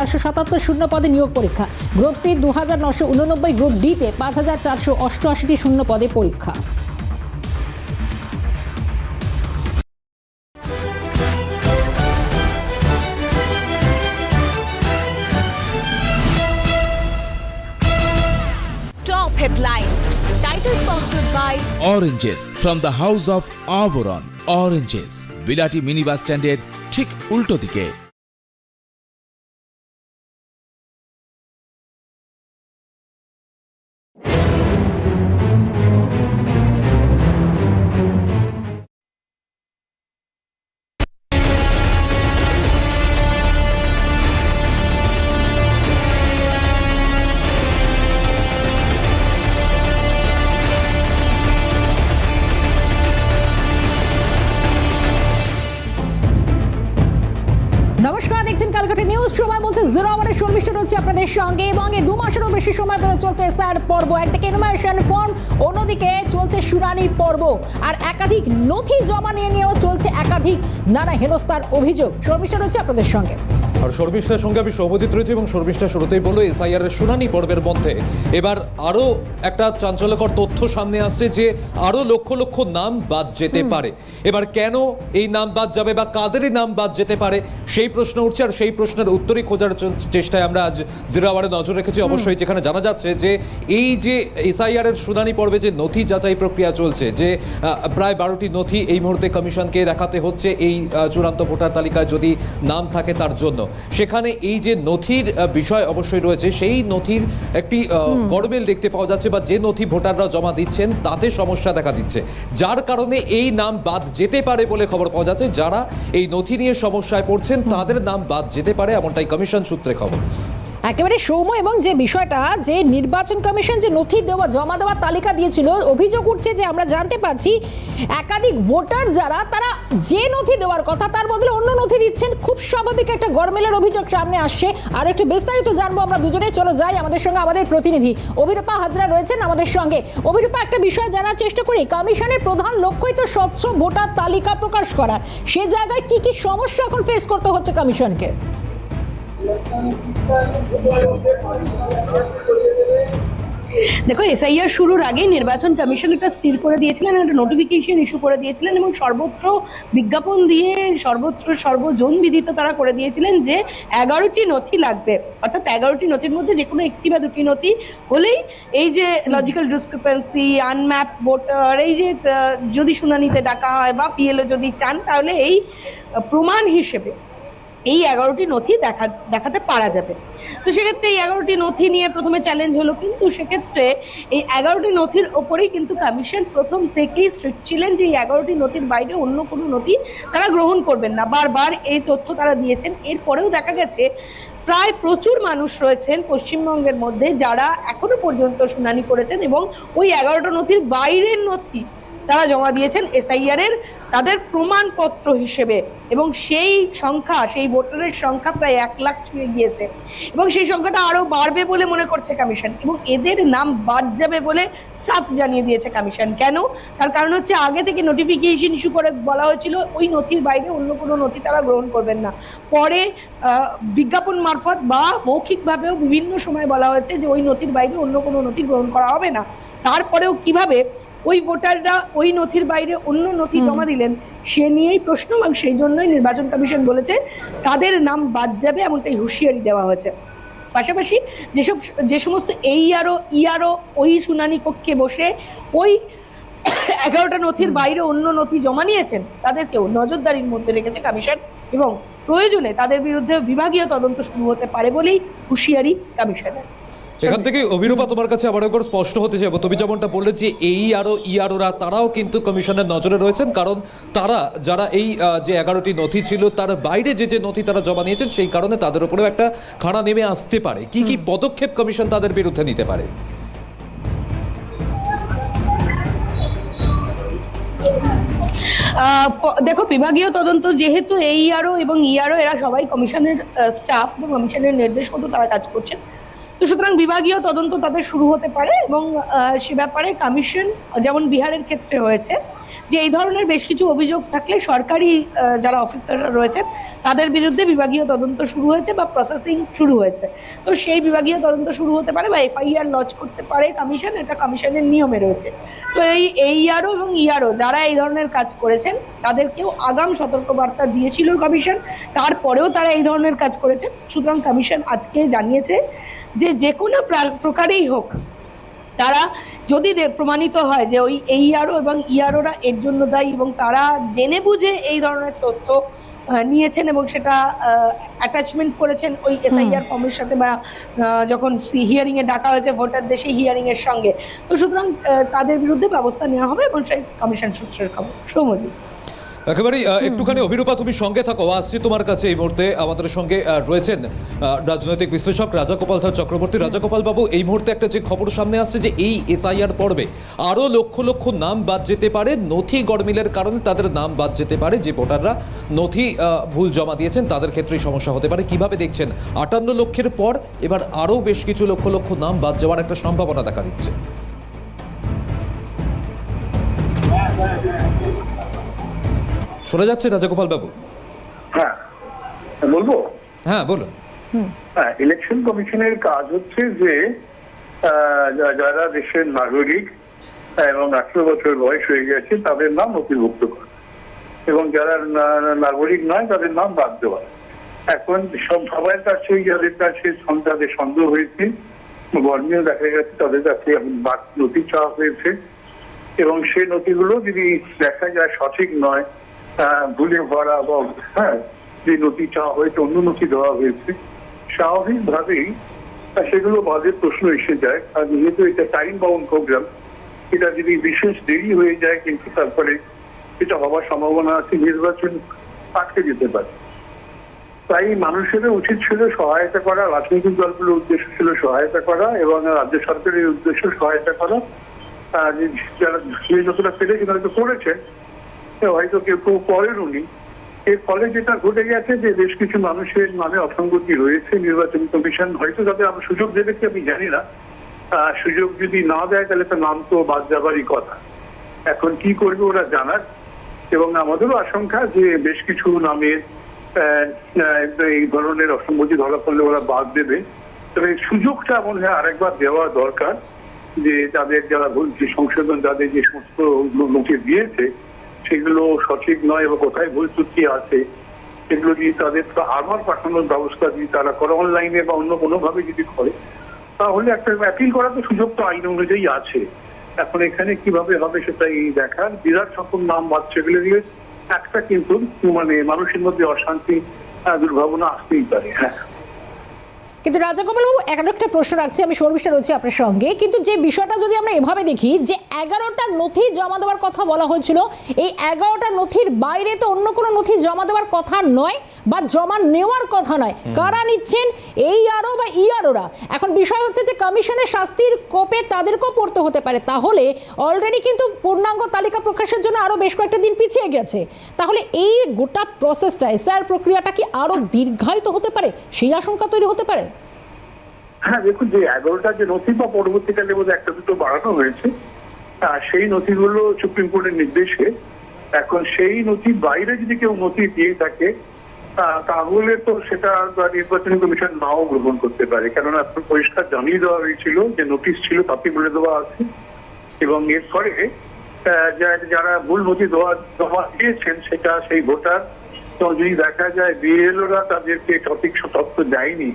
চারশো সাতাত্তর শূন্য পদে নিয়োগ পরীক্ষা গ্রুপ সি দু হাজার নশো উননব্বই গ্রুপ ডিতে পাঁচ হাজার চারশো অষ্টআশিটি শূন্য পদে পরীক্ষা Top headlines. Title sponsored by Oranges from the House of Auberon. Oranges. বিলাটি মিনি বাস স্ট্যান্ডের ঠিক উল্টো দিকে বলছে শর্মিষ্ঠ রয়েছে আপনাদের সঙ্গে এবং দু মাসেরও বেশি সময় ধরে চলছে স্যার পর্ব। একদিকে ইনভাইশন ফর্ম অন্যদিকে চলছে শুনানি পর্ব। আর একাধিক নথি জমা নিয়ে নিয়েও চলছে একাধিক নানা হেনস্থার অভিযোগ। শর্মিষ্ঠ রয়েছে আপনাদের সঙ্গে। আর শর্মিষ্ঠার সঙ্গে আমি সৌভজিৎ রয়েছে এবং শর্মিষ্ঠা শুরুতেই বলল এসআইআর এর শুনানি পর্বের মধ্যে। এবার আরও একটা চাঞ্চল্যকর তথ্য সামনে আসছে যে আরও লক্ষ লক্ষ নাম বাদ যেতে পারে। এবার কেন এই নাম বাদ যাবে বা কাদেরই নাম বাদ যেতে পারে সেই প্রশ্ন উঠছে আর সেই প্রশ্নের উত্তরই খোঁজার চেষ্টায় আমরা আজ জিরো আওয়ারে নজর রেখেছি। অবশ্যই যেখানে জানা যাচ্ছে যে এই যে এসআইআর এর শুনানি পর্বে যে নথি যাচাই প্রক্রিয়া চলছে যে প্রায় বারোটি নথি এই মুহূর্তে কমিশনকে দেখাতে হচ্ছে এই চূড়ান্ত ভোটার তালিকায় যদি নাম থাকে তার জন্য। সেখানে এই যে নথির বিষয় অবশ্যই রয়েছে সেই নথির একটি গরমিল দেখতে পাওয়া যাচ্ছে বা যে নথি ভোটাররা জমা দিচ্ছেন তাতে সমস্যা দেখা দিচ্ছে। যার কারণে এই নাম বাদ যেতে পারে বলে খবর পাওয়া যাচ্ছে। যারা এই নথি নিয়ে সমস্যায় পড়ছেন তাদের নাম বাদ যেতে পারে এমনটাই কমিশন সূত্রে খবর। একেবারে সৌম্য এবং যে বিষয়টা, যে নির্বাচন কমিশন যে নথি দেওয়া, জমা দেওয়ার তালিকা দিয়েছিল, অভিযোগ উঠছে যে আমরা জানতে পারছি একাধিক ভোটার যারা, তারা যে নথি দেওয়ার কথা, তার বদলে অন্য নথি দিচ্ছেন। খুব স্বাভাবিক একটা গরমেলের অভিযোগ সামনে আসছে। আর একটু বিস্তারিত জানব আমরা দুজনে। চলো যাই আমাদের সঙ্গে আমাদের প্রতিনিধি অভিরূপা হাজরা রয়েছেন আমাদের সঙ্গে। অভিরূপা, একটা বিষয় জানার চেষ্টা করি। কমিশনের প্রধান লক্ষ্যই তো স্বচ্ছ ভোটার তালিকা প্রকাশ করা। সে জায়গায় কি কি সমস্যা এখন ফেস করতে হচ্ছে কমিশনকে? দেখো এসআইআর শুরুর আগে নির্বাচন কমিশন একটা স্থির করে দিয়েছিলেন, একটা নোটিফিকেশন ইস্যু করে দিয়েছিলেন এবং সর্বত্র বিজ্ঞাপন দিয়ে সর্বত্র সর্বজন বিদিত তারা করে দিয়েছিলেন যে এগারোটি নথি লাগবে। অর্থাৎ এগারোটি নথির মধ্যে যে কোনো একটি বা দুটি নথি হলেই এই যে লজিক্যাল ডিসক্রিপেন্সি আনম্যাপ ভোটার এই যে যদি শুনানিতে ডাকা হয় বা পিএলও যদি চান, তাহলে এই প্রমাণ হিসেবে এই এগারোটি নথি দেখা, দেখাতে পারা যাবে। তো সেক্ষেত্রে এই এগারোটি নথি নিয়ে প্রথমে চ্যালেঞ্জ হলো কিন্তু সেক্ষেত্রে এই এগারোটি নথির ওপরেই কিন্তু কমিশন প্রথম থেকেই ছিলেন যে এই এগারোটি নথির বাইরে অন্য কোনো নথি তারা গ্রহণ করবেন না। বারবার এই তথ্য তারা দিয়েছেন। এরপরেও দেখা গেছে, প্রায় প্রচুর মানুষ রয়েছেন পশ্চিমবঙ্গের মধ্যে যারা এখনও পর্যন্ত শুনানি করেছেন এবং ওই এগারোটা নথির বাইরের নথি তারা জমা দিয়েছেন। এসআইআর এর তাদের প্রমাণপত্র হিসেবে এবং সেই সংখ্যা, সেই ভোটারের সংখ্যা প্রায় এক লাখ ছুঁয়ে গিয়েছে। এবং সেই সংখ্যাটা আরও বাড়বে বলে মনে করছে কমিশন এবং এদের নাম বাদ যাবে বলে সাফ জানিয়ে দিয়েছে কমিশন। কেন? তার কারণ হচ্ছে আগে থেকে নোটিফিকেশন ইস্যু করে বলা হয়েছিল, ওই নথির বাইরে অন্য কোনো নথি তারা গ্রহণ করবেন না। পরে বিজ্ঞাপন মারফত বা মৌখিকভাবেও বিভিন্ন সময় বলা হয়েছে যে ওই নথির বাইরে অন্য কোনো নথি গ্রহণ করা হবে না। তারপরেও কীভাবে ওই ভোটাররা ওই নথির বাইরে অন্য নথি জমা দিলেন সে নিয়েই প্রশ্ন এবং সেই জন্যই নির্বাচন কমিশন বলেছে তাদের নাম বাদ যাবে এমনটাই হুঁশিয়ারি দেওয়া হয়েছে। পাশাপাশি যেসব যে সমস্ত এই আরও ইয়ারও ওই শুনানি কক্ষে বসে ওই এগারোটা নথির বাইরে অন্য নথি জমা নিয়েছেন তাদেরকেও নজরদারির মধ্যে রেখেছে কমিশন এবং প্রয়োজনে তাদের বিরুদ্ধে বিভাগীয় তদন্ত শুরু হতে পারে বলেই হুঁশিয়ারি কমিশনের। এখান থেকে অভিরূপা তোমার কাছে আবার একবার স্পষ্ট হতে যাব তুমি যেমনটা বললে যে এই আরও ইয়ারোরা তারাও কিন্তু কমিশনের নজরে রয়েছেন কারণ তারা যারা এই যে এগারোটি নথি ছিল তার বাইরে যে যে নথি তারা জমা নিয়েছেন সেই কারণে তাদের উপরেও একটা খাড়া নেমে আসতে পারে। কি কি পদক্ষেপ কমিশন তাদের বিরুদ্ধে নিতে পারে? দেখো বিভাগীয় তদন্ত যেহেতু এই আরও এবং ইআরও এরা সবাই কমিশনের স্টাফ এবং কমিশনের নির্দেশ মতো তারা কাজ করছেন। তো সুতরাং বিভাগীয় তদন্ত তাদের শুরু হতে পারে এবং সে ব্যাপারে কমিশন যেমন বিহারের ক্ষেত্রে হয়েছে যে এই ধরনের বেশ কিছু অভিযোগ থাকলে সরকারি যারা অফিসাররা রয়েছেন, তাদের বিরুদ্ধে বিভাগীয় তদন্ত শুরু হয়েছে বা প্রসেসিং শুরু হয়েছে। তো সেই বিভাগীয় তদন্ত শুরু হতে পারে বা এফআইআর লঞ্চ করতে পারে কমিশন এটা কমিশনের নিয়মে রয়েছে। তো এই এইআরও এবং ইআরও যারা এই ধরনের কাজ করেছেন, তাদেরকেও আগাম সতর্কবার্তা দিয়েছিল কমিশন তারপরেও তারা এই ধরনের কাজ করেছেন। সুতরাং কমিশন আজকে জানিয়েছে যে যে কোনো প্রকারেই হোক তারা যদি প্রমাণিত হয় যে ওই এইআরও এবং ইআরওরা এর জন্য দায়ী এবং তারা জেনে বুঝে এই ধরনের তথ্য নিয়েছেন এবং সেটা অ্যাটাচমেন্ট করেছেন ওই এসআইআর ফর্মের সাথে বা যখন হিয়ারিং এ ডাকা হয়েছে ভোটারদের সেই হিয়ারিংয়ের সঙ্গে। তো সুতরাং তাদের বিরুদ্ধে ব্যবস্থা নেওয়া হবে এবং সেই কমিশন সূত্রের খবর। সৌমজি একেবারেই একটুখানি অভিরূপা তুমি সঙ্গে থাকো। আসছি তোমার কাছে এই মুহূর্তে আমাদের সঙ্গে রয়েছেন রাজনৈতিক বিশ্লেষক রাজাগোপাল ধর চক্রবর্তী। রাজাগোপাল বাবু এই মুহূর্তে একটা যে খবর সামনে আসছে যে এই এসআইআর পর্বে আরও লক্ষ লক্ষ নাম বাদ যেতে পারে। নথি গড়মিলের কারণে তাদের নাম বাদ যেতে পারে। যে ভোটাররা নথি ভুল জমা দিয়েছেন তাদের ক্ষেত্রেই সমস্যা হতে পারে। কীভাবে দেখছেন? আটান্ন লক্ষের পর এবার আরও বেশ কিছু লক্ষ লক্ষ নাম বাদ যাওয়ার একটা সম্ভাবনা দেখা দিচ্ছে। শোনা যাচ্ছে রাজাগোপাল বাবু? হ্যাঁ। বলব? হ্যাঁ বলুন। হ্যাঁ ইলেকশন কমিশনের কাজ হচ্ছে যে যারা দেশের নাগরিক এবং আঠারো বছর বয়স হয়ে গেছে তাদের নাম নথিভুক্ত করা। এবং যারা নাগরিক নয় তাদের নাম বাদ দেওয়া। এখন সব সবার কাছে যাদের কাছে যাদের সন্দেহ হয়েছে গরমিও দেখা গেছে তাদের কাছে এখন বাদ নথি চাওয়া হয়েছে। এবং সেই নথিগুলো যদি দেখা যায় সঠিক নয় ভুলে ভরা বা হ্যাঁ যে নথি চাওয়া হয়েছে অন্য নথি দেওয়া হয়েছে। স্বাভাবিকভাবেই আহ, সেগুলো বাদের প্রশ্ন এসে যায়। আর যেহেতু এটা টাইম বাউন্ড প্রোগ্রাম এটা যদি বিশেষ দেরি হয়ে যায় কিন্তু তারপরে এটা হওয়ার সম্ভাবনা আছে নির্বাচন আটকে যেতে পারে। তাই মানুষের উচিত ছিল সহায়তা করা রাজনৈতিক দলগুলোর উদ্দেশ্য ছিল সহায়তা করা এবং রাজ্য সরকারের উদ্দেশ্য সহায়তা করা। যারা যতটা পেরেছেন হয়তো করেছেন। কেউ হয়তো কেউ কেউ করেন এর ফলে যেটা ঘটে গেছে যে বেশ কিছু মানুষের নামে অসঙ্গতি রয়েছে, নির্বাচন কমিশন হয়তো তাদের আমরা সুযোগ দেবে কি আমি জানি না। সুযোগ যদি না দেয় তাহলে তো নাম তো বাদ যাবারই কথা। এখন কি করবে ওরা জানার? এবং আমাদেরও আশঙ্কা যে বেশ কিছু নামের এই ধরনের অসঙ্গতি ধরা পড়লে ওরা বাদ দেবে। তবে সুযোগটা মনে হয় আরেকবার দেওয়া দরকার যে তাদের যারা ভুল সংশোধন, তাদের যে সমস্ত লোকে দিয়েছে সেগুলো সঠিক নয় এবং কোথায় ভুল ত্রুটি আছে, সেগুলো যদি তাদের আবার পাঠানোর ব্যবস্থা যদি তারা করে অনলাইনে বা অন্য কোনোভাবে যদি করে, তাহলে একটা অ্যাপিল করার তো সুযোগ তো আইন অনুযায়ী আছে। এখন এখানে কীভাবে হবে সেটাই দেখার। বিরাট সকল নাম বাচ্চা গেলে দিয়ে একটা কিন্তু মানে মানুষের মধ্যে অশান্তি দুর্ভাবনা আসতেই পারে। হ্যাঁ। কিন্তু রাজাগোপাল বাবু একটা প্রশ্ন রাখছি আমি শর্মিষ্ঠা রয়েছি আপনার সঙ্গে। কিন্তু যে বিষয়টা যদি আমরা এভাবে দেখি যে এগারোটা নথি জমা দেওয়ার কথা বলা হয়েছিল এই এগারোটা নথির বাইরে তো অন্য কোনো নথি জমা দেওয়ার কথা নয় বা জমা নেওয়ার কথা নয়। কারা নিচ্ছেন? এই আরও বা ইআরওরা এখন বিষয় হচ্ছে যে কমিশনের শাস্তির কোপে তাদেরকেও পড়তে হতে পারে। তাহলে অলরেডি কিন্তু পূর্ণাঙ্গ তালিকা প্রকাশের জন্য আরও বেশ কয়েকটা দিন পিছিয়ে গেছে। তাহলে এই গোটা প্রসেসটা এসআর প্রক্রিয়াটা কি আরও দীর্ঘায়িত হতে পারে? সেই আশঙ্কা তৈরি হতে পারে? হ্যাঁ দেখুন, যে এগারোটা যে নথি বা পরবর্তীকালে বোধহয় একটা দুটো বাড়ানো হয়েছে সেই নথিগুলো সুপ্রিম কোর্টের নির্দেশে, এখন সেই নথির বাইরে যদি কেউ নথি দিয়ে থাকে তাহলে তো সেটা নির্বাচন কমিশন নাও গ্রহণ করতে পারে। কেননা এখন পরিষ্কার জানিয়ে দেওয়া হয়েছিল যে নোটিশ ছিল, তাতে বলে দেওয়া আছে। এবং এর ফলে যারা ভুল নথি দেওয়া, জমা দিয়েছেন, সেটা সেই ভোটার। যদি দেখা যায়, বিএলওরা তাদেরকে সঠিক তথ্য দেয়নি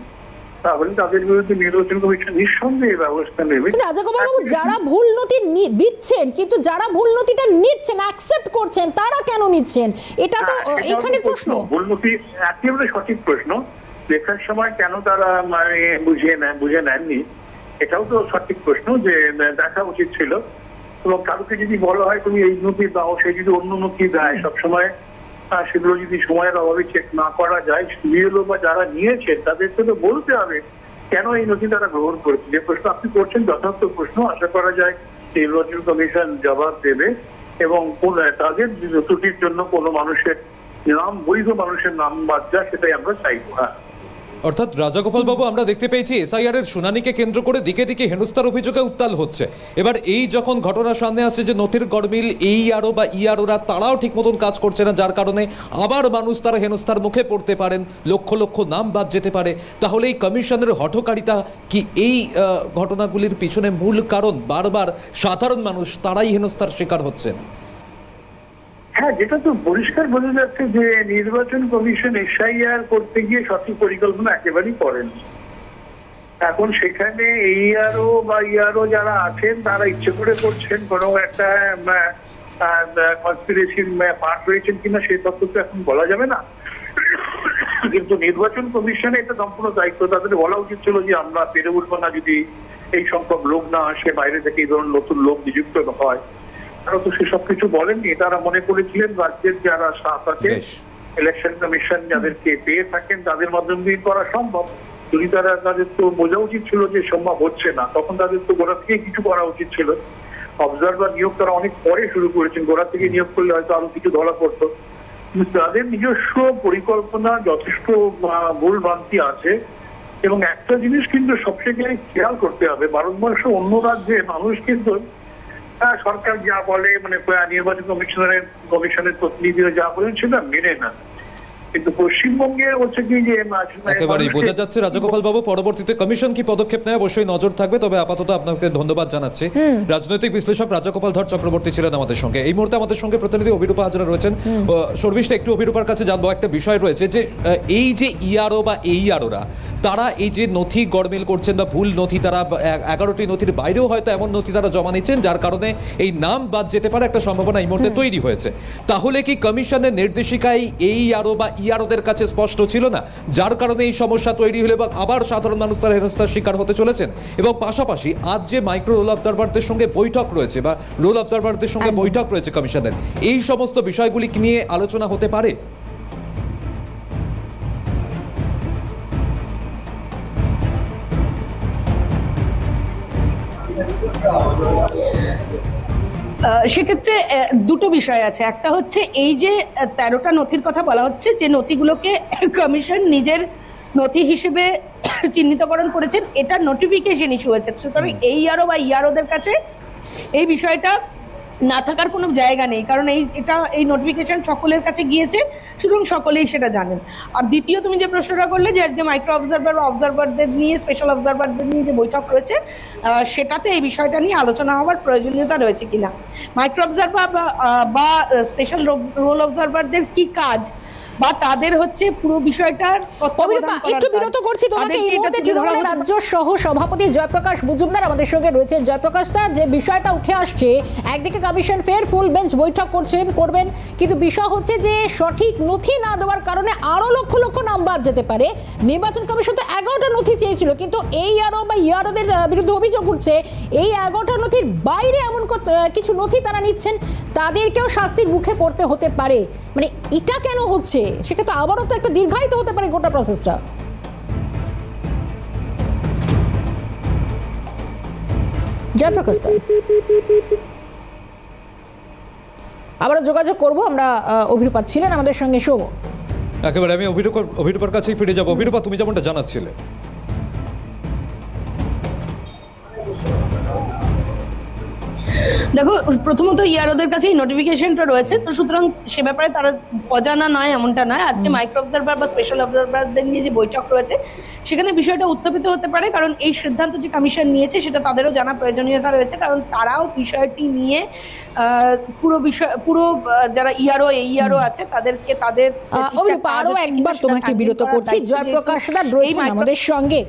তাহলে তাদের বিরুদ্ধে নির্বাচন কমিশন নিঃসন্দেহে ব্যবস্থা নেবে। রাজাগোপাল বাবু যারা ভুল নথি দিচ্ছেন কিন্তু যারা ভুল নথিটা নিচ্ছেন অ্যাকসেপ্ট করছেন তারা কেন নিচ্ছেন? এটা তো এখানে প্রশ্ন ভুলমতি একেবারে সঠিক প্রশ্ন লেখার সময় কেন তারা মানে বুঝিয়ে নেন বুঝে নেননি এটাও তো সঠিক প্রশ্ন যে দেখা উচিত ছিল। এবং কারোকে যদি বলা হয় তুমি এই নথি দাও সে যদি অন্য নথি দেয় সবসময় সেগুলো যদি সময়ের অভাবে চেক না করা যায় বিএলও বা যারা নিয়েছে তাদেরকে তো বলতে হবে, কেন এই নথি তারা গ্রহণ করেছে? যে প্রশ্ন আপনি করছেন, যথার্থ প্রশ্ন, আশা করা যায় নির্বাচন কমিশন জবাব দেবে এবং তাদের ত্রুটির জন্য কোনো মানুষের নাম, বৈধ মানুষের নাম বাদ যা সেটাই আমরা চাইব হ্যাঁ। অর্থাৎ রাজাগোপাল বাবু, আমরা দেখতে পেয়েছি এসআইআর এর শুনানিকে কেন্দ্র করে দিকে দিকে হেনস্থার অভিযোগে উত্তাল হচ্ছে। এবার এই যখন ঘটনা সামনে আসছে যে নথির গরমিল এই আরও বা ই ইয়ারোরা তারাও ঠিক মতন কাজ করছে না, যার কারণে আবার মানুষ তারা হেনস্থার মুখে পড়তে পারেন, লক্ষ লক্ষ নাম বাদ যেতে পারে। তাহলে এই কমিশনের হঠকারিতা কি এই ঘটনাগুলির পিছনে মূল কারণ? বারবার সাধারণ মানুষ তারাই হেনস্থার শিকার হচ্ছেন। হ্যাঁ যেটা তো পরিষ্কার বোঝা যাচ্ছে যে নির্বাচন কমিশন এসআইআর করতে গিয়ে সঠিক পরিকল্পনা একেবারেই করেন। এখন সেখানে এইআরও বা ইয়ারও যারা আছেন, তারা ইচ্ছে করে করছেন কোনো একটা কনস্পিরেসির পার্ট রয়েছেন কিনা সেই তথ্য তো এখন বলা যাবে না। কিন্তু নির্বাচন কমিশনে এটা সম্পূর্ণ দায়িত্ব, তাদের বলা উচিত ছিল যে আমরা পেরে উঠবো না যদি এই সংখ্যক লোক না আসে, বাইরে থেকে এই ধরনের নতুন লোক নিযুক্ত হয়। তারা তো সেসব কিছু বলেননি। তারা মনে করেছিলেন রাজ্যের যারা স্টাফ আছে ইলেকশন কমিশন যাদেরকে পেয়ে থাকেন তাদের মাধ্যম দিয়ে করা সম্ভব। যদি তারা তাদের তো বোঝা উচিত ছিল যে সম্ভব হচ্ছে না তখন তাদের তো গোড়া থেকে কিছু করা উচিত ছিল। অবজারভার নিয়োগ তারা অনেক পরে শুরু করেছেন গোড়া থেকে নিয়োগ করলে হয়তো আরও কিছু ধরা পড়তো। কিন্তু তাদের নিজস্ব পরিকল্পনা যথেষ্ট ভুল ভ্রান্তি আছে। এবং একটা জিনিস কিন্তু সবথেকে খেয়াল করতে হবে ভারতবর্ষ অন্য রাজ্যে মানুষ কিন্তু সরকার যা বলে মানে নির্বাচন কমিশনের কমিশনের প্রতিনিধিরা যা বলেন সেটা মেনে না। কিন্তু পশ্চিমবঙ্গে হচ্ছে কি যে একেবারেই বোঝা যাচ্ছে রাজাগোপাল বাবু পরবর্তীতে কমিশন কি পদক্ষেপ নেয়? অবশ্যই নজর থাকবে তবে আপাতত আপনাকে ধন্যবাদ জানাচ্ছি। রাজনৈতিক বিশ্লেষক রাজাগোপাল ধর চক্রবর্তী ছিলেন আমাদের সঙ্গে। এই মুহূর্তে আমাদের সঙ্গে প্রতিনিধি অভিরূপা হাজরা রয়েছেন। একটু অভিরূপার কাছে জানব একটা বিষয় রয়েছে যে এই যে ইআরও বা এই আরোরা তারা এই যে নথি গড়মেল করছেন বা ভুল নথি তারা এগারোটি নথির বাইরেও হয়তো এমন নথি তারা জমা নিচ্ছেন যার কারণে এই নাম বাদ যেতে পারে একটা সম্ভাবনা এই মুহূর্তে তৈরি হয়েছে। তাহলে কি কমিশনের নির্দেশিকায় এই আরও বা ইয়ারোদের কাছে স্পষ্ট ছিল না যার কারণে এই সমস্যা তৈরি হলে এবং আবার সাধারণ মানুষ তারা হেনস্থার শিকার হতে চলেছেন। এবং পাশাপাশি আজ যে মাইক্রো রোল অবজারভারদের সঙ্গে বৈঠক রয়েছে বা রোল অবজারভারদের সঙ্গে বৈঠক রয়েছে কমিশনের এই সমস্ত বিষয়গুলি নিয়ে আলোচনা হতে পারে? সেক্ষেত্রে দুটো বিষয় আছে। একটা হচ্ছে এই যে তেরোটা নথির কথা বলা হচ্ছে যে নথিগুলোকে কমিশন নিজের নথি হিসেবে চিহ্নিতকরণ করেছেন এটা নোটিফিকেশন ইস্যু হয়েছে। সুতরাং এই আরও বা ইয়ারোদের কাছে এই বিষয়টা না থাকার কোনো জায়গা নেই। কারণ এই এটা এই নোটিফিকেশন সকলের কাছে গিয়েছে। সুতরাং সকলেই সেটা জানেন। আর দ্বিতীয়, তুমি যে প্রশ্নটা করলে যে আজকে মাইক্রো অবজারভার বা অবজারভারদের নিয়ে স্পেশাল অবজারভারদের নিয়ে যে বৈঠক রয়েছে সেটাতে এই বিষয়টা নিয়ে আলোচনা হওয়ার প্রয়োজনীয়তা রয়েছে কিনা? মাইক্রো অবজারভার বা স্পেশাল রোল অবজারভারদের কি কাজ? বা তাদের হচ্ছে পুরো বিষয়টার একটু বিরত করছি তোমাকে এই মুহূর্তে না। রাজ্য সহ সভাপতি জয়প্রকাশ মজুমদার আমাদের সঙ্গে রয়েছেন। জয়প্রকাশ দা যে বিষয়টা উঠে আসছে একদিকে কমিশন ফের ফুল বেঞ্চ বৈঠক করছেন করবেন কিন্তু বিষয় হচ্ছে যে সঠিক নথি না দেওয়ার কারণে আরও লক্ষ লক্ষ নাম বাদ যেতে পারে। নির্বাচন কমিশন তো এগারোটা নথি চেয়েছিল কিন্তু এই আরও বা ইয়ারোদের বিরুদ্ধে অভিযোগ উঠছে এই এগারোটা নথির বাইরে এমন কিছু নথি তারা নিচ্ছেন তাদেরকেও শাস্তির মুখে পড়তে হতে পারে। মানে এটা কেন হচ্ছে? সেক্ষেত্রে আবারও তো একটা দীর্ঘায়িত হতে পারে গোটা প্রসেসটা যোগাযোগ করব, আমরা অভিরূপা ছিলেন আমাদের সঙ্গে শোভ একেবারে, আমি অভিরূপ অভিরূপার কাছেই ফিরে যাব। অভিরূপা, তুমি যেমনটা জানাচ্ছিলে। দেখো প্রথমত ইয়ারোদের কাছে এই নোটিফিকেশনটা রয়েছে তো সুতরাং সে ব্যাপারে তারা অজানা নয় এমনটা নয়। আজকে মাইক্রো অবজারভার বা স্পেশাল অবজারভারদের নিয়ে যে বৈঠক রয়েছে সেখানে বিষয়টা উত্থাপিত হতে পারে কারণ এই সিদ্ধান্ত যে কমিশন নিয়েছে সেটা তাদেরও জানা প্রয়োজনীয়তা রয়েছে কারণ তারাও বিষয়টি নিয়ে পুরো বিষয় পুরো যারা ইয়ারও এই ইয়ারও আছে তাদেরকে তাদের আহ, ঠিকঠাক অভিরূপা কাজ আরও একবার তোমাকে বিরত করছি। জয়প্রকাশ দা রয়েছেন আমাদের সঙ্গে।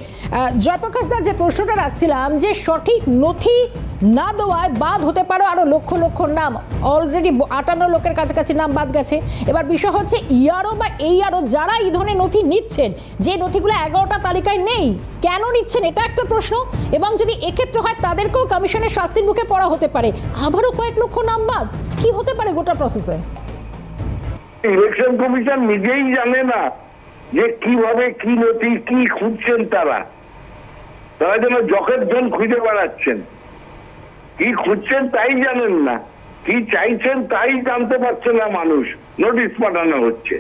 জয়প্রকাশ দা যে প্রশ্নটা রাখছিলাম যে সঠিক নথি না দেওয়ায় বাদ হতে পারে আরও লক্ষ লক্ষ নাম। অলরেডি আটান্ন লোকের কাছাকাছি নাম বাদ গেছে। এবার বিষয় হচ্ছে ইয়ারও বা এই আরও যারা এই ধরনের নথি নিচ্ছেন যে নথিগুলো এগারোটা তালিকায় নেই? কেন নিচ্ছেন? এটা একটা প্রশ্ন। এবং যদি এক্ষেত্রে হয়, তাদেরকেও কমিশনের শাস্তির মুখে পড়া হতে পারে। আবারও কয়েক লক্ষ নাম বাদ। কি হতে পারে গোটা প্রসেসে ইলেকশন কমিশন নিজেই জানে না যে কীভাবে কি নথি, কি খুঁজছেন তারা। তারা যেন জখের জন খুঁজে বেড়াচ্ছেন। কি খুঁজছেন তাই জানেন না। কি চাইছেন তাই জানতে পারছে না মানুষ। নোটিশ পাঠানো হচ্ছে।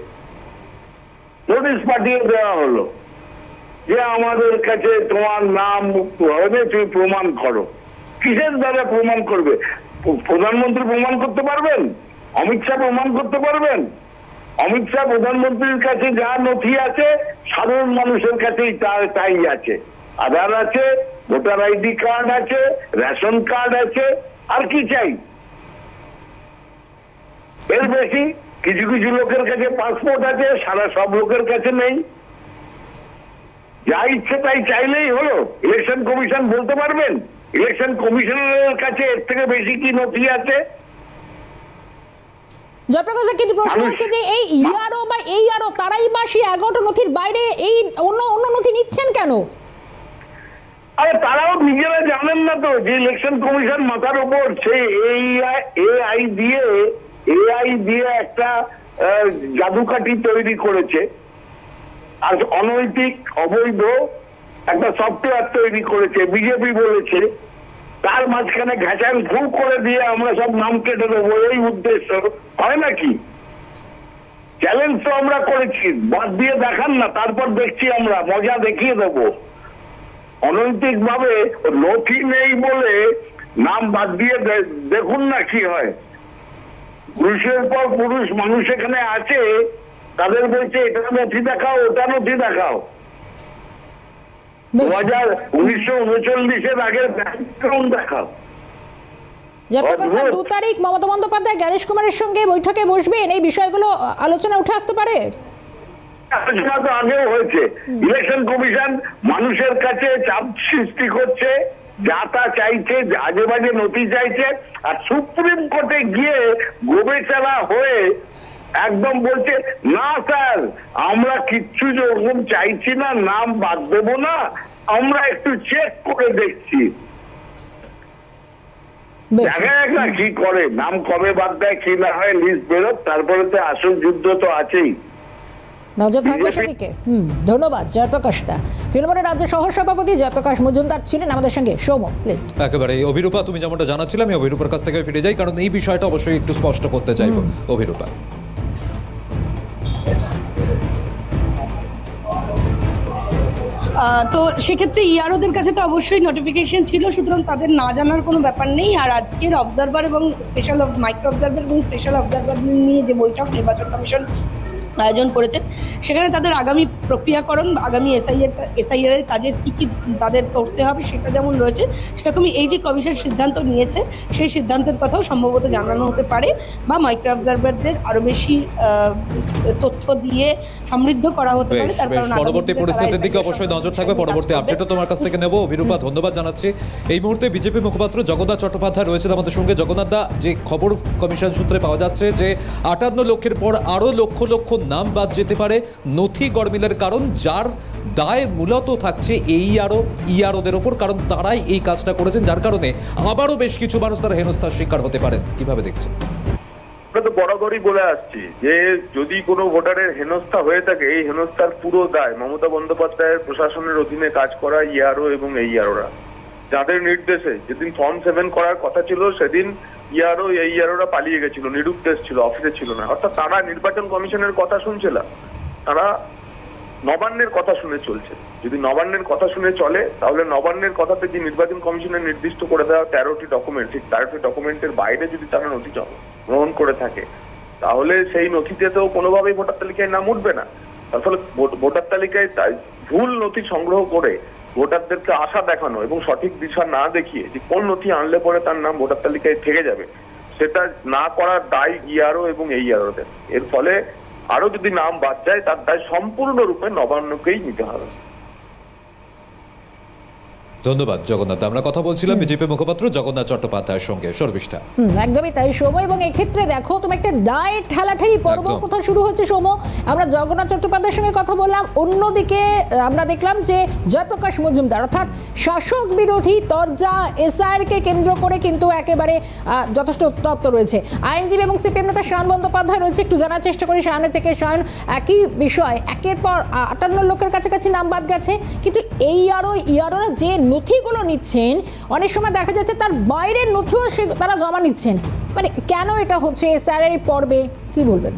নোটিশ পাঠিয়ে দেওয়া হলো। যে আমাদের কাছে তোমার নাম হবে, তুমি প্রমাণ করো। কিসের দ্বারা প্রমাণ করবে? প্রধানমন্ত্রী প্রমাণ করতে পারবেন? অমিত শাহ প্রমাণ করতে পারবেন? অমিত শাহ প্রধানমন্ত্রীর কাছে যা নথি আছে, সাধারণ মানুষের কাছেই তাই আছে। আধার আছে, ভোটার আইডি কার্ড আছে, রেশন কার্ড আছে, আর কি চাই? এর বেশি কিছু কিছু লোকের কাছে পাসপোর্ট আছে, সারা সব লোকের কাছে নেই। যা ইচ্ছে তাই চাইলেই হলো। ইলেকশন কমিশন বলতে পারবেন? ইলেকশন কমিশনারের কাছে এর থেকে বেশি কি নথি আছে? জয়প্রকাশ কিন্তু প্রশ্ন হচ্ছে যে এই ইয়ারও বা এই আরও তারাই বা সেই এগারোটা নথির বাইরে এই অন্য অন্য নথি নিচ্ছেন কেন? আরে তারাও নিজেরা জানেন না তো যে ইলেকশন কমিশন মাথার উপর সেই এআই দিয়ে এআই দিয়ে একটা জাদুকাঠি তৈরি করেছে। আর অনৈতিক, অবৈধ একটা সফটওয়্যার তৈরি করেছে বিজেপি বলেছে। তার মাঝখানে ঘাঁচান ফু করে দিয়ে আমরা সব নাম কেটে দেবো, এই উদ্দেশ্য। হয় নাকি? চ্যালেঞ্জ তো আমরা করেছি, বাদ দিয়ে দেখান না, তারপর দেখছি আমরা, মজা দেখিয়ে দেবো। অনৈতিক ভাবে নথি নেই বলে নাম বাদ দিয়ে দেখুন না কি হয়। পুরুষের পর পুরুষ, মানুষ এখানে আছে। তাদের বলছে এটা নথি দেখাও ওটা নথি দেখাও। দু হাজার উনিশশো উনচল্লিশের আগের দেখাও। জয়প্রকাশ স্যার দু তারিখ মমতা বন্দ্যোপাধ্যায় জ্ঞানেশ কুমারের সঙ্গে বৈঠকে বসবেন এই বিষয়গুলো আলোচনা উঠে আসতে পারে? আলোচনা তো আগেও হয়েছে। ইলেকশন কমিশন মানুষের কাছে চাপ সৃষ্টি করছে যা তা চাইছে আজে বাজে নথি চাইছে আর সুপ্রিম কোর্টে গিয়ে গোবেচালা হয়ে একদম বলছে না স্যার আমরা কিচ্ছু যখন চাইছি না নাম বাদ দেবো না আমরা একটু চেক করে দেখছি। দেখা যাক না কি করে নাম কবে বাদ দেয় কি না হয় লিস্ট বেরোক তারপরে তো আসল যুদ্ধ তো আছেই। নজর থাকবে সেদিকে। হুম ধন্যবাদ জয়প্রকাশ দা। তৃণমূলের রাজ্য সহ সভাপতি জয়প্রকাশ মজুমদার ছিলেন আমাদের সঙ্গে। সৌম প্লিজ একেবারে অভিরূপা তুমি যেমনটা জানাচ্ছিলে আমি অভিরূপার কাছ থেকে ফিরে যাই কারণ এই বিষয়টা অবশ্যই একটু স্পষ্ট করতে চাইব অভিরূপা। তো সেক্ষেত্রে ইয়ারোদের কাছে তো অবশ্যই নোটিফিকেশন ছিল, সুতরাং তাদের না জানার কোনো ব্যাপার নেই। আর আজকের অবজারভার এবং স্পেশাল মাইক্রো অবজারভার এবং স্পেশাল অবজারভার নিয়ে যে বৈঠক, নির্বাচন কমিশন আয়োজন করেছে, সেখানে তাদের আগামী প্রক্রিয়াকরণ আগামী এসআইআর এসআইআর এর কাজের কী কী তাদের করতে হবে সেটা যেমন রয়েছে সেরকমই এই যে কমিশন সিদ্ধান্ত নিয়েছে সেই সিদ্ধান্তের কথাও সম্ভবত জানানো হতে পারে বা মাইক্রো অবজারভারদের আরও বেশি তথ্য দিয়ে সমৃদ্ধ করা হতে পারে বেশ তার কারণ পরবর্তী পরিস্থিতির দিকে অবশ্যই নজর থাকবে। পরবর্তী। আপডেটও তোমার কাছ থেকে নেব। অভিরূপা ধন্যবাদ জানাচ্ছি। এই মুহূর্তে বিজেপি মুখপাত্র জগন্নাথ চট্টোপাধ্যায় রয়েছেন আমাদের সঙ্গে। জগন্নাথ দা যে খবর কমিশন সূত্রে পাওয়া যাচ্ছে যে আটান্ন লক্ষের পর আরও লক্ষ লক্ষ নাম বাদ যেতে পারে। নথি গড়মিলের কারণ যার দায় মূলত থাকছে এই আরও ইয়ারোদের ওপর, কারণ তারাই এই কাজটা করেছেন, যার কারণে আবারও বেশ কিছু মানুষ তারা হেনস্থার শিকার হতে পারেন। কীভাবে দেখছেন? বরাবরই বলে আসছি যে যদি কোনো ভোটারের হেনস্থা হয়ে থাকে, এই হেনস্থার পুরো দায় মমতা বন্দ্যোপাধ্যায়ের প্রশাসনের অধীনে কাজ করা ইয়ারও এবং এই ইয়ারোরা যাদের নির্দেশে যেদিন ফর্ম সেভেন করার কথা ছিল, সেদিন ইয়ারও এই ইয়ারোরা পালিয়ে গেছিল, নিরুদ্দেশ ছিল, অফিসে ছিল না। অর্থাৎ তারা নির্বাচন কমিশনের কথা শুনছিল তারা নবান্নের কথা শুনে চলছে। যদি নবান্নের কথা শুনে চলে, তাহলে নবান্নের কথাতে যে নির্বাচন কমিশনের নির্দিষ্ট করে দেওয়া তেরোটি ডকুমেন্ট ঠিক তেরোটি ডকুমেন্টের বাইরে যদি তারা নথি গ্রহণ করে থাকে, তাহলে সেই নথিতে তো কোনোভাবেই ভোটার তালিকায় নাম উঠবে না। তার ফলে ভোটার তালিকায় তাই- ভুল নথি সংগ্রহ করে ভোটারদেরকে আশা দেখানো এবং সঠিক দিশা না দেখিয়ে যে কোন নথি আনলে পরে তার নাম ভোটার তালিকায় থেকে যাবে, সেটা না করার দায় ইয়ারও এবং এই ইয়ারোদের এর ফলে আরও যদি নাম বাদ যায় তার দায় সম্পূর্ণরূপে নবান্নকেই নিতে হবে। ধন্যবাদ জগন্নাথ। আমরা কথা বলছিলাম বিজেপি মুখপাত্র জগন্নাথ চট্টোপাধ্যায়ের সঙ্গে। হুম একদমই তাই। সৌম এবং এক্ষেত্রে দেখো তুমি একটা দায় ঠেলাঠেলি পর্ব। কোথাও শুরু হচ্ছে সৌম আমরা জগন্নাথ চট্টোপাধ্যায়ের সঙ্গে কথা বললাম। অন্যদিকে আমরা দেখলাম যে জয়প্রকাশ মজুমদার অর্থাৎ শাসক বিরোধী তরজা এসআইআরকে কেন্দ্র করে কিন্তু একেবারে যথেষ্ট উত্তপ্ত রয়েছে। আইনজীবী এবং সিপিএম নেতা শায়ন বন্দ্যোপাধ্যায় রয়েছে। একটু জানার চেষ্টা করি শায়নের থেকে শায়ন একই বিষয় একের পর আটান্ন লোকের কাছাকাছি নাম বাদ গেছে। কিন্তু এই আরও ইয়ারোরা যে নথিগুলো নিচ্ছেন। অনেক সময় দেখা যাচ্ছে তার বাইরের নথিও সে তারা জমা নিচ্ছেন। মানে কেন এটা হচ্ছে? স্যার এই পর্বে কি বলবেন?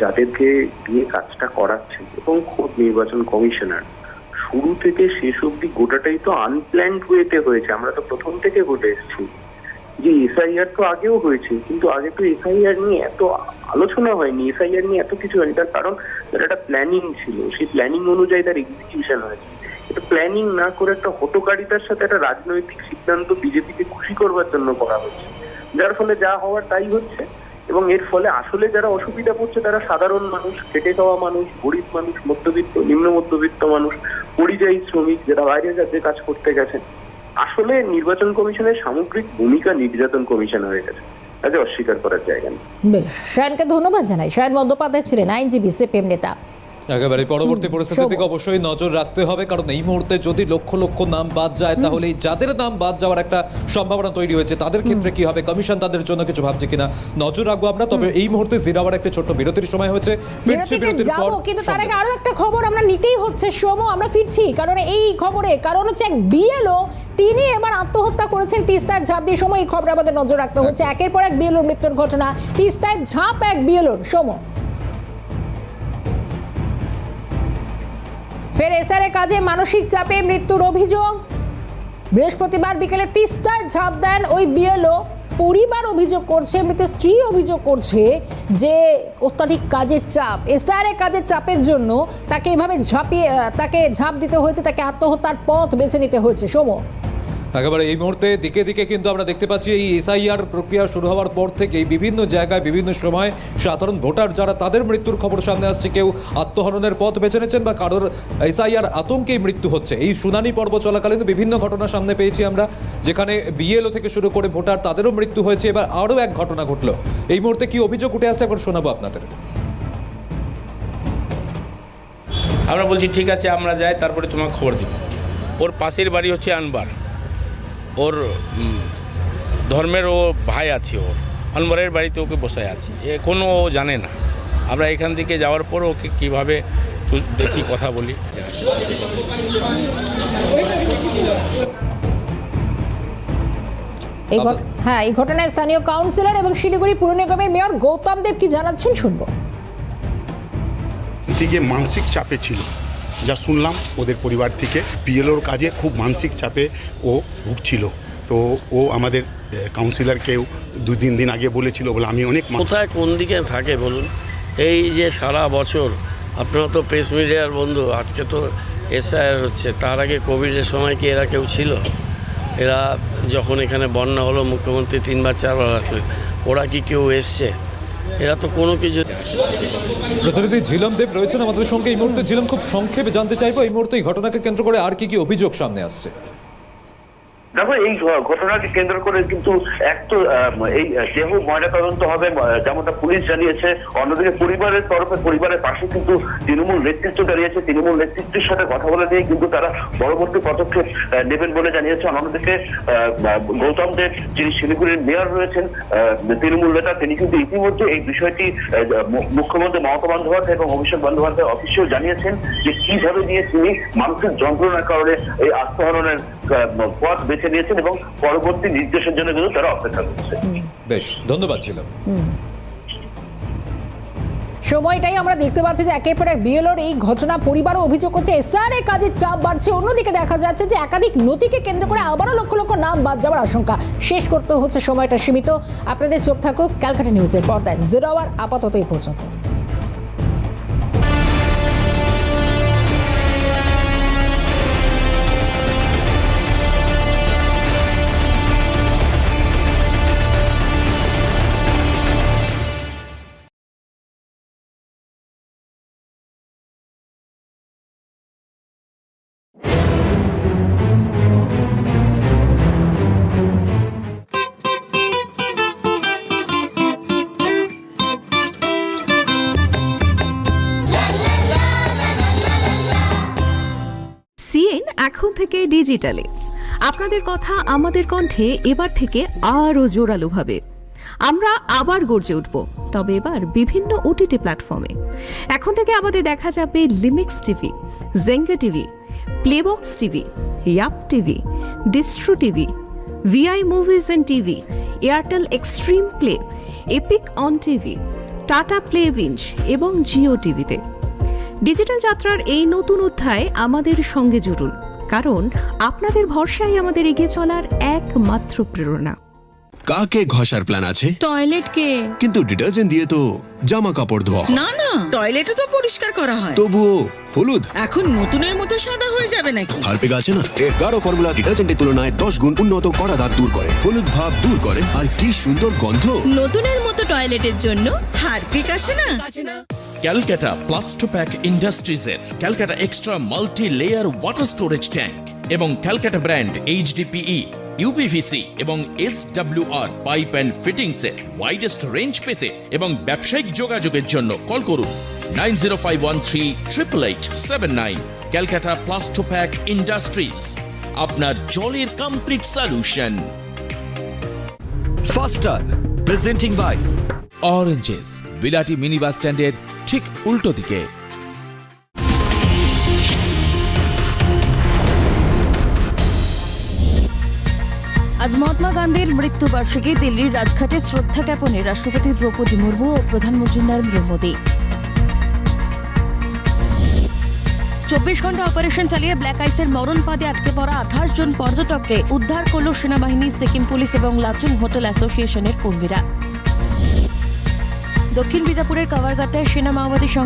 যাদেরকে দিয়ে কাজটা করাচ্ছেন এবং খোদ নির্বাচন কমিশনার, শুরু থেকে শেষ অব্দি গোটাটাই তো আনপ্ল্যান্ড ওয়েতে হয়েছে। আমরা তো প্রথম থেকে বলে এসেছি। যে এসআইআর তো আগেও হয়েছে, কিন্তু আগে তো এসআইআর নিয়ে এত আলোচনা হয়নি এসআইআর নিয়ে এত কিছু হয়নি, তার কারণ তার একটা প্ল্যানিং ছিল, সেই প্ল্যানিং অনুযায়ী তার এক্সিকিউশন হয়েছে। এটা প্ল্যানিং না করে একটা হটকারিতার সাথে একটা রাজনৈতিক সিদ্ধান্ত বিজেপিকে খুশি করবার জন্য করা হচ্ছে যার ফলে যা হওয়ার তাই হচ্ছে, এবং এর ফলে আসলে যারা অসুবিধা পড়ছে, তারা সাধারণ মানুষ, খেটে খাওয়া মানুষ, গরিব মানুষ, মধ্যবিত্ত, নিম্ন মধ্যবিত্ত মানুষ, পরিযায়ী শ্রমিক, যারা বাইরে রাজ্যে কাজ করতে গেছেন আসলে নির্বাচন কমিশনের সামগ্রিক ভূমিকা নির্যাতন কমিশন হয়ে গেছে। কাজে অস্বীকার করার জায়গা নেই। বেশ, শায়নকে ধন্যবাদ জানাই। সায়ন বন্দ্যোপাধ্যায় ছিলেন আইনজীবী, সিপিএম নেতা। একেবারে পরবর্তী পরিস্থিতির দিকে অবশ্যই নজর রাখতে হবে কারণ এই মুহূর্তে যদি লক্ষ লক্ষ নাম বাদ যায় তাহলে যাদের নাম বাদ যাওয়ার একটা সম্ভাবনা তৈরি হয়েছে তাদের ক্ষেত্রে কি হবে? কমিশন তাদের জন্য কিছু ভাবছে কিনা? নজর রাখব আমরা তবে এই মুহূর্তে জিরাবার একটা ছোট্ট বিরতির সময় হয়েছে। ফিরছি বিরতির পর কিন্তু তার আগে আরও একটা খবর আমরা নিতেই হচ্ছে সোম আমরা ফিরছি কারণ এই খবরে কারণ হচ্ছে এক বিএলও তিনি এবার আত্মহত্যা করেছেন তিস্তার ঝাঁপ দিয়ে। সময় এই খবরে আমাদের নজর রাখতে হচ্ছে একের পর এক বিএলওর মৃত্যুর ঘটনা তিস্তায় ঝাঁপ এক বিএলওর সোম। ফের এসআরএ কাজে মানসিক চাপে মৃত্যুর অভিযোগ। বৃহস্পতিবার বিকেলে তিস্তায় ঝাঁপ দেন ওই বিএলও। পরিবার অভিযোগ করছে, মৃতের স্ত্রী অভিযোগ করছে যে অত্যাধিক কাজের চাপ। এসআরএ কাজের চাপের জন্য তাকে এভাবে ঝাঁপিয়ে তাকে ঝাঁপ দিতে হয়েছে, তাকে আত্মহত্যার পথ বেছে নিতে হয়েছে। সোম। একেবারে এই মুহূর্তে দিকে দিকে কিন্তু আমরা দেখতে পাচ্ছি এই এসআইআর প্রক্রিয়া শুরু হওয়ার পর থেকে বিভিন্ন জায়গায় বিভিন্ন সময় সাধারণ ভোটার যারা তাদের মৃত্যুর খবর সামনে আসছে, কেউ আত্মহননের পথ বেছে নিয়েছেন বা কারোর এসআইআর আতঙ্কেই মৃত্যু হচ্ছে। এই শুনানি পর্ব চলাকালীন বিভিন্ন ঘটনা সামনে পেয়েছি আমরা, যেখানে বিএলও থেকে শুরু করে ভোটার তাদেরও মৃত্যু হয়েছে। এবার আরও এক ঘটনা ঘটলো। এই মুহূর্তে কি অভিযোগ উঠে আসছে এখন শোনাবো আপনাদের। আমরা বলছি, ঠিক আছে, আমরা যাই, তারপরে তোমাকে খবর দিব ওর পাশের বাড়ি হচ্ছে আনবার। ওর ধর্মের ও ভাই আছে ওর। আনবারের বাড়িতে ওকে বসায় আছি। এখনও ও জানে না। আমরা এখান থেকে যাওয়ার পর ওকে কীভাবে দেখি কথা বলি। এই হ্যাঁ এই ঘটনায় স্থানীয় কাউন্সিলর এবং শিলিগুড়ি পুর নিগমের মেয়র গৌতম দেব কি জানাচ্ছেন শুনব। মানসিক চাপে ছিল। যা শুনলাম ওদের পরিবার থেকে। পিএলওর কাজে খুব মানসিক চাপে ও ভুগছিল। তো ও আমাদের কাউন্সিলরকেও দু তিন দিন আগে বলেছিল বলে আমি অনেক কোথায় কোন দিকে থাকে বলুন? এই যে সারা বছর, আপনারা তো প্রেস মিডিয়ার বন্ধু, আজকে তো এসআইআর হচ্ছে, তার আগে কোভিডের সময় কি এরা কেউ ছিল? এরা যখন এখানে বন্যা হলো, মুখ্যমন্ত্রী তিনবার, চারবার আসলেন, ওরা কি কেউ এসছে? এরা তো কোনো কিছু প্রতিনিধি ঝিলম দেব রয়েছেন আমাদের সঙ্গে। এই মুহূর্তে ঝিলম খুব সংক্ষেপে জানতে চাইব, এই মুহূর্তে এই ঘটনাকে কেন্দ্র করে আর কি কি অভিযোগ সামনে আসছে? দেখো, এই ঘটনাকে কেন্দ্র করে কিন্তু এক তো এই দেহ ময়না তদন্ত হবে যেমনটা পুলিশ জানিয়েছে। অন্যদিকে পরিবারের তরফে, পরিবারের পাশে কিন্তু তৃণমূল নেতৃত্ব দাঁড়িয়েছে। তৃণমূল নেতৃত্বের সাথে কথা বলে নিয়ে কিন্তু তারা পরবর্তী পদক্ষেপ নেবেন বলে জানিয়েছে। অন্যদিকে গৌতম দেব, যিনি শিলিগুড়ির মেয়র রয়েছেন তৃণমূল নেতা, তিনি কিন্তু ইতিমধ্যে এই বিষয়টি মুখ্যমন্ত্রী মমতা বন্দ্যোপাধ্যায় এবং অভিষেক বন্দ্যোপাধ্যায় অফিসেও জানিয়েছেন যে কীভাবে নিয়ে তিনি মানুষের যন্ত্রণার কারণে এই আত্মহরণের পথ বেছে নিয়েছেন এবং পরবর্তী নির্দেশের জন্য কিন্তু তারা অপেক্ষা করছে। বেশ ধন্যবাদ ঝিলম সময়টাই আমরা দেখতে পাচ্ছি যে একের পর এক বিএলওর এই ঘটনা পরিবারও অভিযোগ করছে এসআরএ কাজের চাপ বাড়ছে। অন্যদিকে দেখা যাচ্ছে যে একাধিক নথিকে কেন্দ্র করে আবারও লক্ষ লক্ষ নাম বাদ যাওয়ার আশঙ্কা। শেষ করতে হচ্ছে সময়টা সীমিত। আপনাদের চোখ থাকুক ক্যালকাটা নিউজের পর্দায়। জিরো আওয়ার আপাতত এই পর্যন্ত। এখন থেকে ডিজিটালে আপনাদের কথা আমাদের কণ্ঠে এবার থেকে আরও জোরালোভাবে। আমরা আবার গর্জে উঠব, তবে এবার বিভিন্ন ওটিটি প্ল্যাটফর্মে এখন থেকে আমাদের দেখা যাবে Limex TV Zenga TV Playbox TV Yupp TV Distro TV Vi movies and TV Airtel Xstream Play Epic On TV Tata Play Binge এবং জিও টিভিতে ডিজিটাল যাত্রার এই নতুন অধ্যায় আমাদের সঙ্গে জুড়ুন। কারণ আপনাদের ভরসাই আমাদের এগিয়ে চলার একমাত্র প্রেরণা। কাকে ঘষার প্ল্যান আছে? টয়লেট কে। কিন্তু ডিটারজেন্ট দিয়ে তো জামা কাপড় ধোয়া হয়। না না টয়লেটও তো পরিষ্কার করা হয়। তবুও হলুদ? এখন নতুনের মতো সাদা হয়ে যাবে নাকি? হারপিক আছে না? এর গাঢ় ফর্মুলা ডিটারজেন্টের তুলনায় দশ গুণ উন্নত কড়া দাগ দূর করে। হলুদ ভাব দূর করে। আর কি সুন্দর গন্ধ! নতুনের মতো টয়লেটের জন্য? হারপিক আছে না? Calcutta Plastopack ইন্ডাস্ট্রিজের Calcutta extra multi layer water storage tank এবং ক্যালকাটা ব্র্যান্ড এইচডিপিই ইউপিভিসি এবং এস আর পাইপ অ্যান্ড ফিটিংসের ওয়াইডেস্ট রেঞ্জ পেতে এবং ব্যবসায়িক যোগাযোগের জন্য কল করুন nine zero five one three triple eight seven nine Calcutta Plastopack industries আপনার জলের complete solution faster presenting by oranges বিলাটি মিনি বাস স্ট্যান্ডের ঠিক উল্টো দিকে। আজ মহাত্মা গান্ধীর মৃত্যুবার্ষিকী দিল্লির রাজঘাটে শ্রদ্ধা জ্ঞাপনে রাষ্ট্রপতি দ্রৌপদী মুর্মু ও প্রধানমন্ত্রী নরেন্দ্র মোদী। চব্বিশ ঘণ্টা অপারেশন চালিয়ে ব্ল্যাক আইসের মরণ ফাঁদে আটকে পড়া আঠাশ জন পর্যটককে উদ্ধার করল সেনাবাহিনী, সিকিম পুলিশ এবং লাচুং হোটেল অ্যাসোসিয়েশনের কর্মীরা। দক্ষিণ বিজাপুরের কাওয়ারঘাটায় সেনা মাওবাদী সংঘ